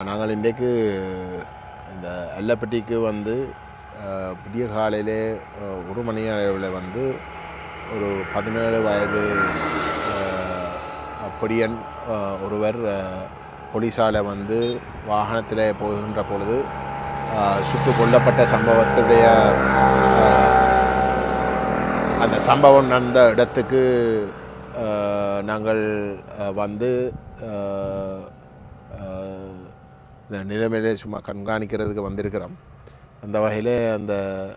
நாங்கள் இன்றைக்கு இந்த எல்லப்பட்டிக்கு வந்து புதிய காலையிலே ஒரு மணி அளவில் வந்து ஒரு பதினேழு வயது அஹ், பொடியன் ஒருவர் போலீஸால் வந்து வாகனத்தில் போகின்ற பொழுது சுட்டு கொல்லப்பட்ட சம்பவத்துடைய அந்த சம்பவம் நடந்த இடத்துக்கு நாங்கள் வந்து இந்த நிலைமையிலே சும்மா கண்காணிக்கிறதுக்கு வந்திருக்கிறோம். அந்த வகையில் அந்த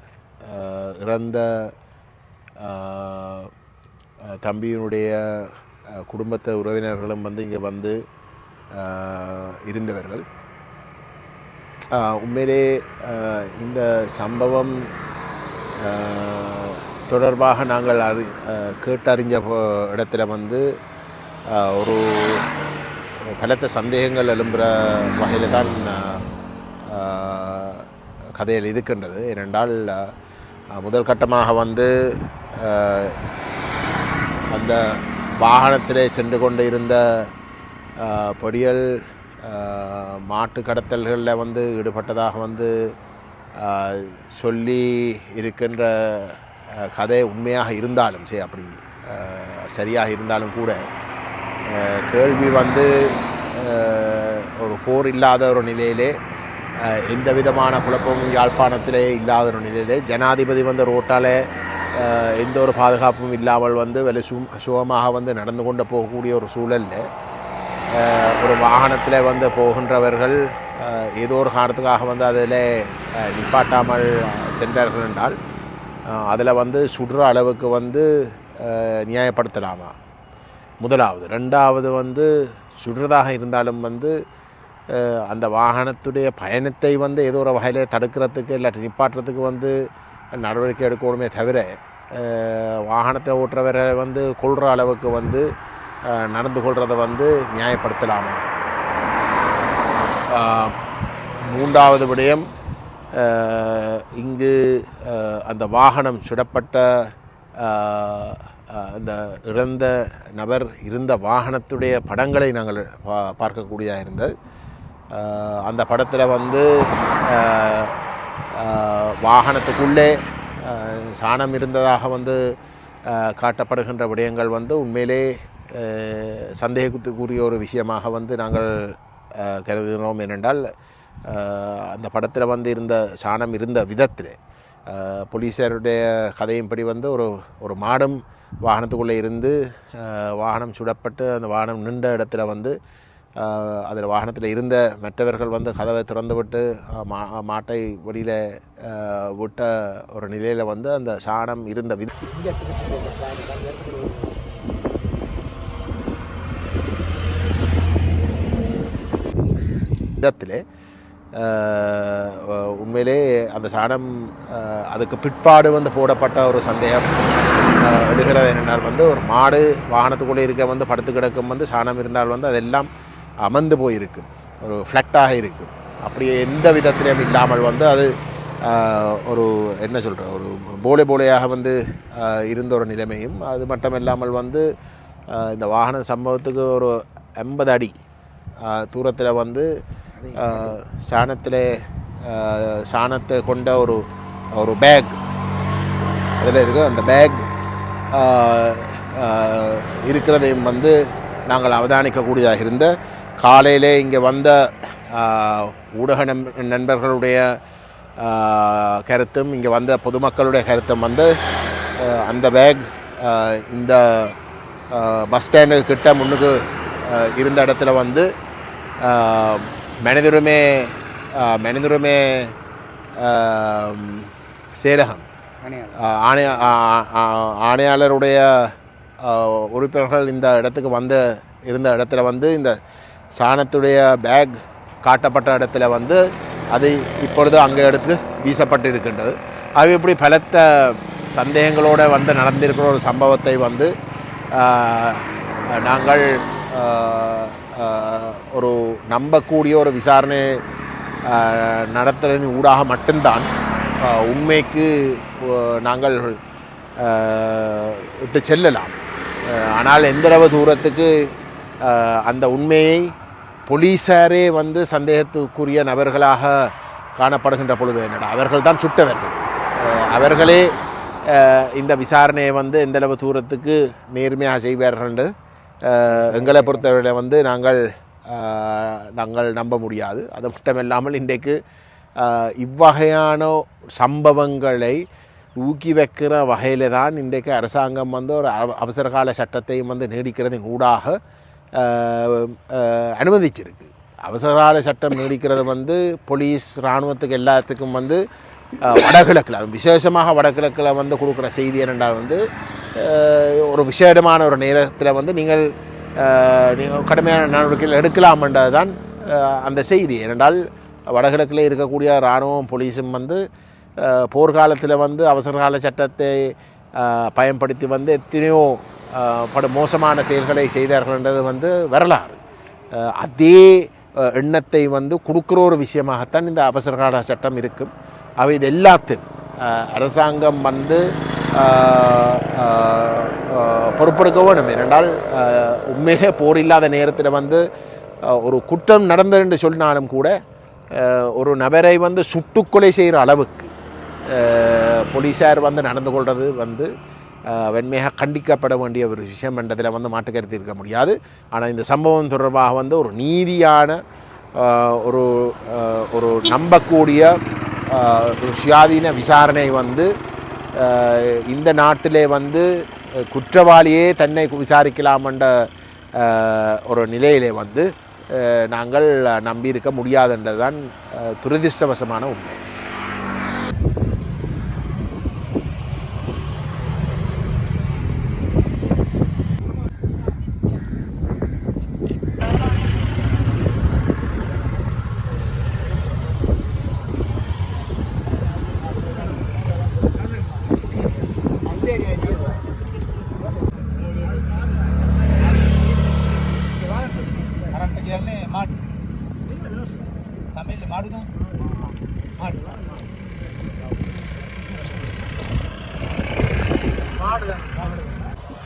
இறந்த தம்பியினுடைய குடும்பத்தை உறவினர்களும் வந்து இங்கே வந்து இருந்தவர்கள். உண்மையிலே இந்த சம்பவம் தொடர்பாக நாங்கள் அறி கேட்டறிஞ்ச போ- இடத்துல வந்து ஒரு பலத்த சந்தேகங்கள் எழும்புகிற வகையில் தான் கதையில் இருக்கின்றது ஏனென்றால் முதல் கட்டமாக வந்து அந்த வாகனத்திலே சென்று கொண்டு இருந்த பொடியல் மாட்டு கடத்தல்களில் வந்து ஈடுபட்டதாக வந்து சொல்லி இருக்கின்ற கதை உண்மையாக இருந்தாலும் சரி அப்படி சரியாக இருந்தாலும் கூட கேள்வி வந்து ஒரு போர் இல்லாத ஒரு நிலையிலே எந்த விதமான குழப்பமும் யாழ்ப்பாணத்திலே இல்லாத ஒரு நிலையிலே ஜனாதிபதி வந்து ரோட்டாலே எந்த ஒரு பாதுகாப்பும் இல்லாமல் வந்து வெலை சு சுகமாக வந்து நடந்து கொண்டு போகக்கூடிய ஒரு சூழலில் ஒரு வாகனத்தில் வந்து போகின்றவர்கள் ஏதோ ஒரு காரணத்துக்காக வந்து அதில் நிப்பாட்டாமல் சென்றார்கள் என்றால் அதில் வந்து சுடுற அளவுக்கு வந்து நியாயப்படுத்தலாமா முதலாவது. ரெண்டாவது வந்து சுடுறதாக இருந்தாலும் வந்து அந்த வாகனத்துடைய பயணத்தை வந்து ஏதோ ஒரு வகையில் தடுக்கிறதுக்கு இல்லாட்டி நிப்பாட்டுறதுக்கு வந்து நடவடிக்கை எடுக்கணுமே தவிர வாகனத்தை ஓட்டுறவரை வந்து கொள்கிற அளவுக்கு வந்து நடந்து கொள்கிறத வந்து நியாயப்படுத்தலாமா. மூன்றாவது விடயம் இங்கு அந்த வாகனம் சுடப்பட்ட அந்த இறந்த நபர் இருந்த வாகனத்துடைய படங்களை நாங்கள் பா பார்க்கக்கூடியதாக இருந்தது. அந்த படத்தில் வந்து வாகனத்துக்குள்ளே சாணம் இருந்ததாக வந்து காட்டப்படுகின்ற விடயங்கள் வந்து உண்மையிலே சந்தேகத்துக்குரிய ஒரு விஷயமாக வந்து நாங்கள் கருதுகிறோம். ஏனென்றால் அந்த படத்தில் வந்து இருந்த சாணம் இருந்த விதத்தில் போலீஸாருடைய கதையின்படி வந்து ஒரு ஒரு மாடும் வாகனத்துக்குள்ளே இருந்து வாகனம் சுடப்பட்டு அந்த வாகனம் நின்ற இடத்துல வந்து அதில் வாகனத்தில் இருந்த மற்றவர்கள் வந்து கதவை திறந்துவிட்டு மா மாட்டை வெளியில் விட்ட ஒரு நிலையில் வந்து அந்த சாணம் இருந்த வித விதத்தில் உண்மையிலே அந்த சாணம் அதுக்கு பிற்பாடு வந்து போடப்பட்ட ஒரு சந்தேகம். ஆஹ், எழுகிறது என்னென்றால் வந்து ஒரு மாடு வாகனத்துக்குள்ளே இருக்க வந்து படுத்து கிடக்கும் வந்து சாணம் இருந்தால் வந்து அதெல்லாம் அமர்ந்து போயிருக்கும். ஒரு ஃப்ளட்டாக இருக்கும். அப்படி எந்த விதத்திலையும் இல்லாமல் வந்து அது ஒரு என்ன சொல்கிற ஒரு போலே போலையாக வந்து இருந்த ஒரு நிலைமையும் அது மட்டும் இல்லாமல் வந்து இந்த வாகன சம்பவத்துக்கு ஒரு எண்பது அடி தூரத்தில் வந்து சாணத்தில் சாணத்தை கொண்ட ஒரு ஒரு பேக் அதில் இருக்கு. அந்த பேக் இருக்கிறதையும் வந்து நாங்கள் அவதானிக்கக்கூடியதாக இருந்த காலையிலே இங்கே வந்த ஊடக நண்பர்களுடைய கருத்தும் இங்கே வந்த பொதுமக்களுடைய கருத்தும் வந்து அந்த பேக் இந்த பஸ் ஸ்டாண்டு கிட்ட முன்னுக்கு இருந்த இடத்துல வந்து மனிதருமே மனிதருமே ஆஹ், ஆணைய ஆணையாளருடைய உறுப்பினர்கள் இந்த இடத்துக்கு வந்து இருந்த இடத்துல வந்து இந்த சாணத்துடைய பேக் காட்டப்பட்ட இடத்துல வந்து அது இப்பொழுது அங்கே எடுத்து வீசப்பட்டு இருக்கின்றது அது இப்படி பலத்த சந்தேகங்களோடு வந்து நடந்திருக்கிற ஒரு சம்பவத்தை வந்து நாங்கள் ஒரு நம்பக்கூடிய ஒரு விசாரணை நடத்துறதின் ஊடாக மட்டும்தான் உண்மைக்கு நாங்கள் விட்டு செல்லலாம். ஆனால் எந்தளவு தூரத்துக்கு அந்த உண்மையை போலீஸாரே வந்து சந்தேகத்துக்குரிய நபர்களாக காணப்படுகின்ற பொழுது என்னடா அவர்கள் தான் சுட்டவர்கள் அவர்களே இந்த விசாரணையை வந்து எந்தளவு தூரத்துக்கு நேர்மையாக செய்வார்கள் என்று எங்களை பொறுத்தவரை வந்து நாங்கள் நாங்கள் நம்ப முடியாது. அது மட்டுமில்லாமல் இன்றைக்கு இவ்வகையான சம்பவங்களை ஊக்கி வைக்கிற வகையில் தான் இன்றைக்கு அரசாங்கம் வந்து ஒரு அவ- அவசரகால சட்டத்தையும் வந்து நீடிக்கிறதின் ஊடாக அனுமதிச்சிருக்கு. அவசரகால சட்டம் நீடிக்கிறது வந்து போலீஸ் இராணுவத்துக்கு எல்லாத்துக்கும் வந்து வடகிழக்கில் அது விசேஷமாக வடகிழக்கில் வந்து கொடுக்குற செய்தி என்னென்றால் வந்து ஒரு விசேடமான ஒரு நேரத்தில் வந்து நீங்கள் நீங்கள் கடுமையான நடவடிக்கைகள் எடுக்கலாம்ன்றது தான் அந்த செய்தி. ஏனென்றால் வடகிழக்கில் இருக்கக்கூடிய இராணுவம் போலீஸும் வந்து போர்க்காலத்தில் வந்து அவசரகால சட்டத்தை பயன்படுத்தி வந்து எத்தனையோ படு மோசமான செயல்களை செய்தார்கள்ன்றது வந்து வரலாறு. அதே எண்ணத்தை வந்து கொடுக்குற ஒரு விஷயமாகத்தான் இந்த அவசரகால சட்டம் இருக்கும். அவை இது எல்லாத்தையும் அரசாங்கம் வந்து அஹ், பொறுப்பெடுக்க வேணும் ஏனென்றால் உண்மையிலே போர் இல்லாத நேரத்தில் வந்து ஒரு குற்றம் நடந்தது என்று சொன்னாலும் கூட ஒரு நபரை வந்து சுட்டுக்கொலை செய்கிற அளவுக்கு போலீஸார் வந்து நடந்து கொள்வது வந்து வெண்மையாக கண்டிக்கப்பட வேண்டிய ஒரு விஷயம் என்றதில் வந்து மாட்டுக்கருத்து இருக்க முடியாது. ஆனால் இந்த சம்பவம் தொடர்பாக வந்து ஒரு நீதியான ஒரு ஒரு நம்பக்கூடிய ஒரு சுயாதீன விசாரணை வந்து இந்த நாட்டிலே வந்து குற்றவாளியே தன்னை விசாரிக்கலாம் என்ற ஒரு நிலையிலே வந்து நாங்கள் நம்பியிருக்க முடியாதுன்றதுதான் துரதிருஷ்டவசமான உண்மை. out of them.